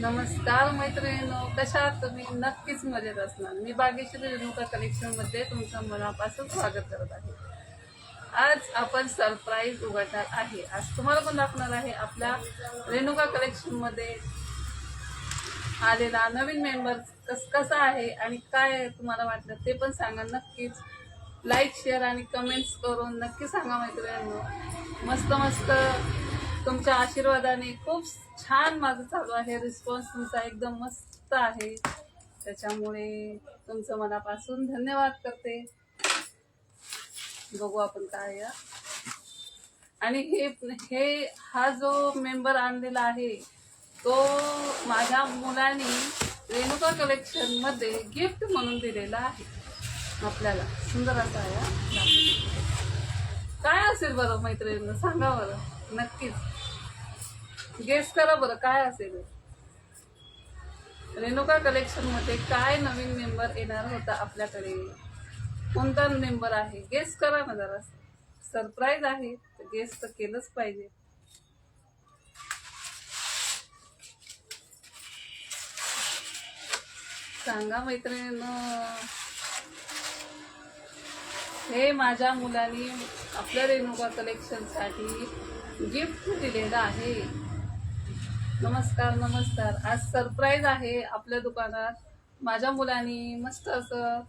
नमस्कार मैत्रिणीनो कशा तुम्ही? नक्कीच मजेत असणार. मी बागेश्वरी रेणुका कलेक्शनमध्ये तुमचं मनापासून स्वागत करत आहे. आज आपण सरप्राईज उघडणार आहे. आज तुम्हाला पण दाखवणार आहे आपल्या रेणुका कलेक्शनमध्ये आलेला नवीन मेंबर कस कसा आहे आणि काय तुम्हाला वाटलं ते पण सांगा. नक्कीच लाईक शेअर आणि कमेंट्स करून नक्की सांगा मैत्रिणींनो. मस्त मस्त तुमच्या आशीर्वादाने खूप छान माझं चालू आहे. रिस्पॉन्स तुमचा एकदम मस्त आहे. त्याच्यामुळे तुमचं मनापासून धन्यवाद करते. बघू आपण काय या आणि हे हे हा जो मेंबर आणलेला आहे तो माझ्या मुलांनी रेणुका कलेक्शनमध्ये गिफ्ट म्हणून दिलेला आहे. आपल्याला. सुंदर असा या काय असेल बरं मैत्रिणींना? सांगा बरं. नक्कीच. गेस करा बरं काय असेल रेणुका कलेक्शनमध्ये काय नवीन मेंबर येणार होता आपल्याकडे? कोणता मेंबर आहे? गेस करा ना जरा. सरप्राईज आहे तर गेस तर केलंच पाहिजे. सांगा मैत्रिणीनं. हे माझ्या मुलांनी आपल्या रेणुका कलेक्शनसाठी गिफ्ट दिलेलं आहे. नमस्कार नमस्कार. आज सरप्राईज आहे आपल्या दुकानात. माझ्या मुलांनी मस्त असं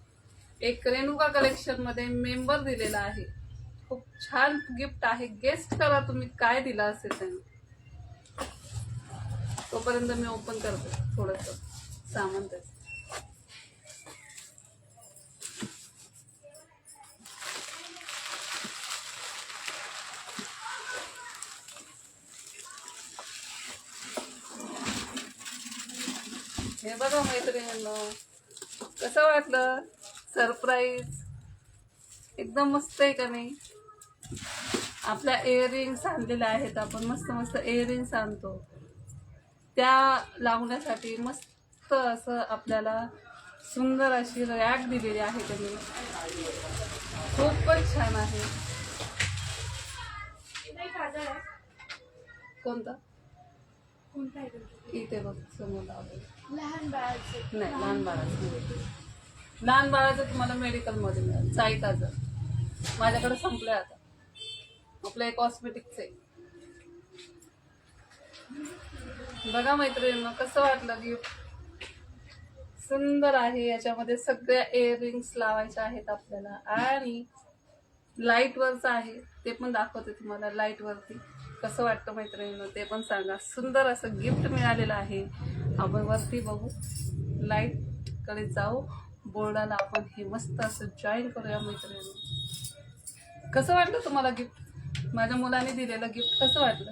एक रेणुका कलेक्शनमध्ये मेंबर दिलेला आहे. खूप छान गिफ्ट आहे. गेस्ट करा तुम्ही काय दिला असेल त्यांनी. तोपर्यंत मी ओपन करते थोडस सामान त्याचं हे बघा मैत्रिणींनो कसं वाटलं? सरप्राईज एकदम मस्त आहे का नाही? आपल्या इयरिंग्स आणलेल्या आहेत आपण मस्त मस्त इयरिंग्स आणतो. त्या लावण्यासाठी मस्त असं आपल्याला सुंदर अशी रॅक दिलेली आहे त्यांनी. खूपच छान आहे. कोणता? इथे बघ समोर लहान बाळाचं. नाही लहान बाळाचं नाही. लहान बाळाचं तुम्हाला मेडिकलमध्ये मिळेल. साईताचं. माझ्याकडे संपलंय आता. आपलं एक कॉस्मेटिकचं आहे. बघा मैत्रिणींना कसं वाटलं गिफ्ट सुंदर आहे. याच्यामध्ये सगळ्या इयरिंग्स लावायच्या आहेत आपल्याला. आणि लाइट वरचं आहे. ते पण दाखवते तुम्हाला लाइट वरती कसं वाटतं मैत्रिणींना ते पण सांगा. सुंदर असं गिफ्ट मिळालेलं आहे. आपण वरती बघू. लाइटकडे जाऊ. बोर्डाला आपण हे मस्त असं जॉईन करूया मैत्रिणी. कसं वाटलं तुम्हाला गिफ्ट माझ्या मुलाने दिलेलं गिफ्ट कसं वाटलं?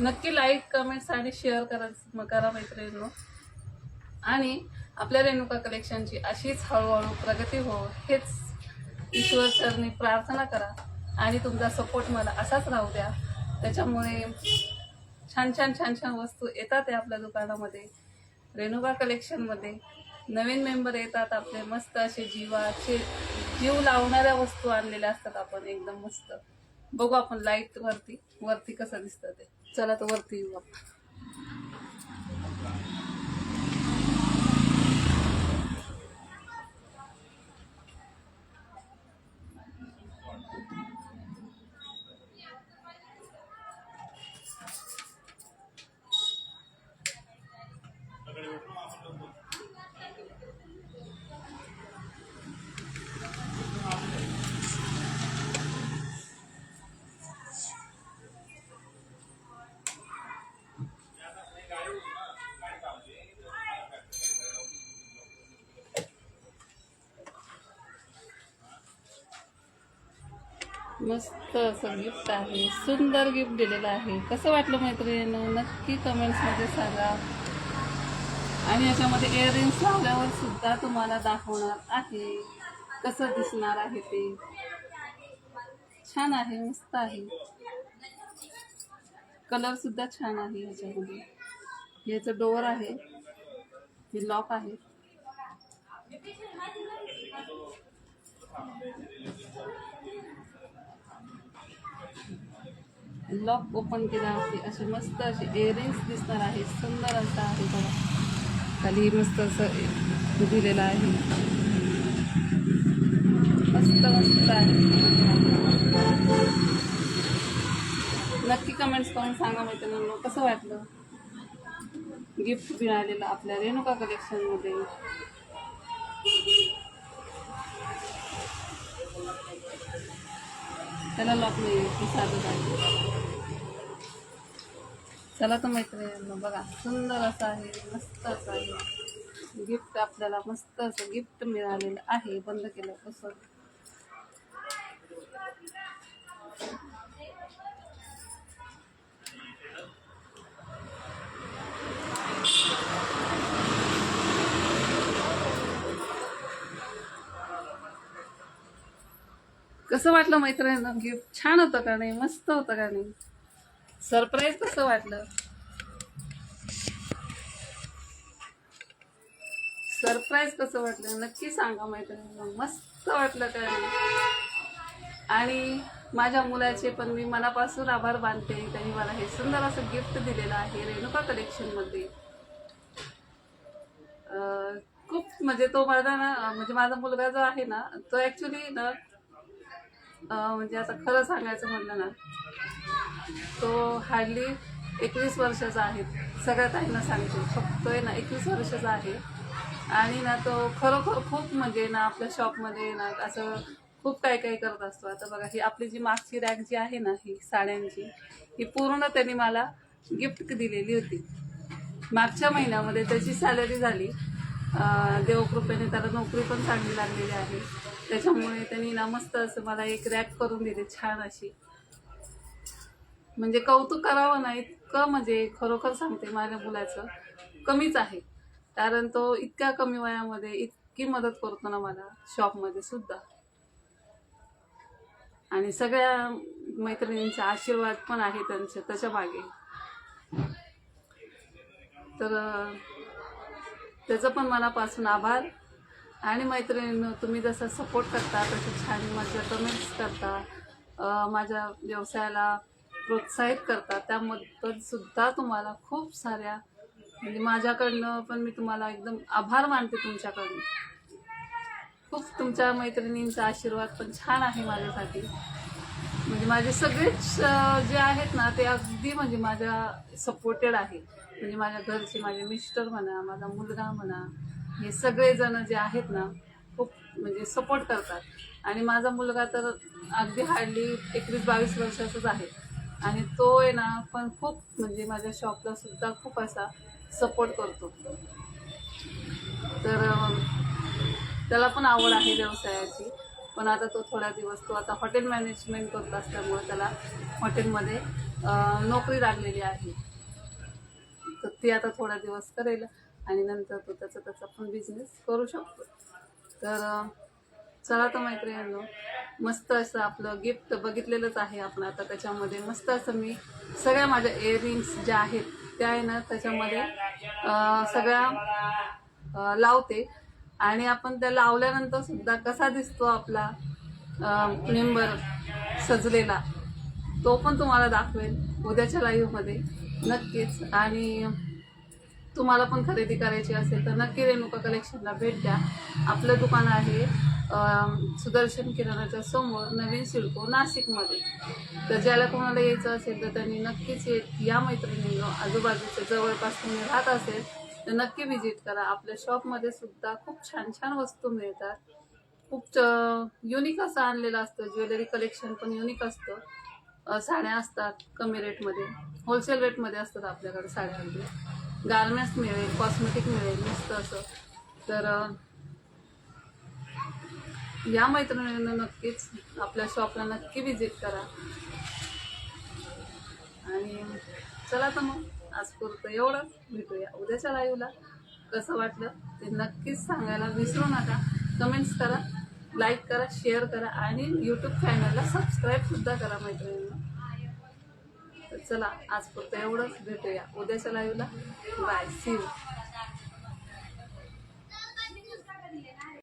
नक्की लाईक कमेंट्स आणि शेअर करा करा मैत्रिणींनो. आणि आपल्या रेणुका कलेक्शनची अशीच हळूहळू प्रगती हो हेच ईश्वर सरनी प्रार्थना करा. आणि तुमचा सपोर्ट मला असाच राहू द्या. त्याच्यामुळे छान छान छान छान वस्तू येतात आहे आपल्या दुकानामध्ये. रेणुका कलेक्शनमध्ये नवीन मेंबर येतात आपले मस्त असे जीवाचे जीव लावणाऱ्या वस्तू आणलेल्या असतात आपण एकदम मस्त. बघू आपण लाइट वरती वरती कसं दिसतं ते. चला तर वरती येऊ आपण. मस्त असं गिफ्ट आहे. सुंदर गिफ्ट दिलेलं आहे. कसं वाटलं मैत्रिणीनं? नक्की कमेंट्समध्ये सांगा. आणि याच्यामध्ये इयरिंग्स लावल्यावर सुद्धा तुम्हाला दाखवणार आहे. कसं दिसणार आहे ते. छान आहे मस्त आहे. कलर सुद्धा छान आहे ह्याच्यामध्ये ह्याचं डोअर आहे. हे लॉक आहे. लॉक ओपन केला आहे. असे मस्त असे इयरिंग्स दिसणार आहे. सुंदर असा आहे बघा. खाली मस्त असं दिलेलं आहे. मस्त मस्त आहे. नक्की कमेंट्स करून सांगा मैत्रिणींना कसं वाटलं? गिफ्ट मिळालेलं आपल्या रेणुका कलेक्शनमध्ये त्याला लॉक नाही साधं आहे. चला तर मैत्रिणींना बघा सुंदर असं आहे मस्त असं आहे. गिफ्ट आपल्याला मस्त असं गिफ्ट मिळालेलं आहे बंद केलं कसं कसं वाटलं मैत्रिणींना गिफ्ट छान होतं का नाही? मस्त होतं का नाही? सरप्राईज कसं वाटलं? सरप्राईज कसं वाटलं? नक्की सांगा मैत्रिणींना. मस्त वाटलं का आणि माझ्या मुलाचे पण मी मनापासून आभार मानते. त्यांनी मला हे सुंदर असं गिफ्ट दिलेलं आहे रेणुका कलेक्शनमध्ये खूप म्हणजे तो माझा ना म्हणजे माझा मुलगा जो आहे ना तो ॲक्च्युली ना म्हणजे आता खरं सांगायचं म्हटलं ना तो हार्डली एकवीस वर्षाचा आहे. सगळ्या ताईंना सांगतो फक्त आहे ना एकवीस वर्षाचा आहे. आणि ना तो खरोखर खूप म्हणजे ना आपल्या शॉपमध्ये ना असं खूप काही काही करत असतो. आता बघा ही आपली जी मागची रॅक जी आहे ना ही साड्यांची ही पूर्ण त्यांनी मला गिफ्ट दिलेली होती. मागच्या महिन्यामध्ये त्याची सॅलरी झाली. देवकृपेने त्याला नोकरी पण चांगली लागलेली आहे. त्याच्यामुळे त्यांनी ना मस्त असं मला एक रॅक करून दिली छान अशी. म्हणजे कौतुक करावं नाही इतकं म्हणजे खरोखर सांगते माझ्या मुलाचं. कमीच आहे. कारण तो इतक्या कमी वयामध्ये इतकी मदत करतो ना मला शॉपमध्ये सुद्धा. आणि सगळ्या मैत्रिणींचा आशीर्वाद पण आहे त्यांच्या त्याच्यामागे. तर त्याचं पण मनापासून आभार. आणि मैत्रिणींनो तुम्ही जसं सपोर्ट करता तसं छान माझ्या कमेंट्स करता माझ्या व्यवसायाला प्रोत्साहित करता त्याबद्दल सुद्धा तुम्हाला खूप साऱ्या म्हणजे माझ्याकडनं पण मी तुम्हाला एकदम आभार मानते तुमच्याकडून. खूप तुमच्या मैत्रिणींचा आशीर्वाद पण छान आहे माझ्यासाठी. म्हणजे माझे सगळेच जे आहेत ना ते अगदी म्हणजे माझ्या सपोर्टेड आहे म्हणजे माझ्या घरचे माझे मिस्टर म्हणा माझा मुलगा म्हणा हे सगळेजण जे आहेत ना खूप म्हणजे सपोर्ट करतात. आणि माझा मुलगा तर अगदी हार्डली एकवीस बावीस वर्षाचाच आहे. आणि तो आहे ना पण खूप म्हणजे माझ्या शॉपला सुद्धा खूप असा सपोर्ट करतो. तर त्याला पण आवड आहे व्यवसायाची. पण आता तो थोडा दिवस तो आता हॉटेल मॅनेजमेंट करत असल्यामुळे त्याला हॉटेलमध्ये नोकरी लागलेली आहे. तर ती आता थोडा दिवस करेल. आणि नंतर तो त्याचा त्याचा पण बिझनेस करू शकतो. तर चला तर मैत्रिणींनो मस्त असं आपलं गिफ्ट बघितलेलंच आहे आपण आता त्याच्यामध्ये. मस्त असं मी सगळ्या माझ्या इयरिंग्स ज्या आहेत त्या आहे ना त्याच्यामध्ये सगळ्या लावते. आणि आपण त्या लावल्यानंतर सुद्धा कसा दिसतो आपला मेंबर सजलेला तो पण तुम्हाला दाखवेल उद्याच्या लाईव्हमध्ये नक्कीच. आणि तुम्हाला पण खरेदी करायची असेल तर नक्की रेणुका कलेक्शनला भेट द्या. आपलं दुकान आहे सुदर्शन किराणाच्या समोर नवीन सिडको नाशिकमध्ये. तर ज्याला कोणाला यायचं असेल तर त्यांनी नक्कीच येत या मैत्रिणीनं आजूबाजूच्या जवळपास तुम्ही राहत असेल तर नक्की व्हिजिट करा. आपल्या शॉपमध्ये सुद्धा खूप छान छान वस्तू मिळतात. खूप युनिक असं आणलेलं असतं. ज्वेलरी कलेक्शन पण युनिक असतं. साड्या असतात कमी रेटमध्ये होलसेल रेटमध्ये असतात आपल्याकडे साड्या गार्मेंट्स मिळेल कॉस्मेटिक मिळेल मस्त असं. तर या मैत्रिणींना नक्कीच आपल्या शॉपला नक्की व्हिजिट करा. आणि चला तर मग आज पुरतं एवढंच. भेटूया उद्याच्या लाईव्हला कसं वाटलं ते नक्कीच सांगायला विसरू नका. कमेंट्स करा लाईक करा शेअर करा आणि यूट्यूब चॅनलला सबस्क्राईबसुद्धा करा मैत्रिणींना. चला आज फक्त एवढंच भेटूया. उद्याच्या लाईव्हला बाय सी यू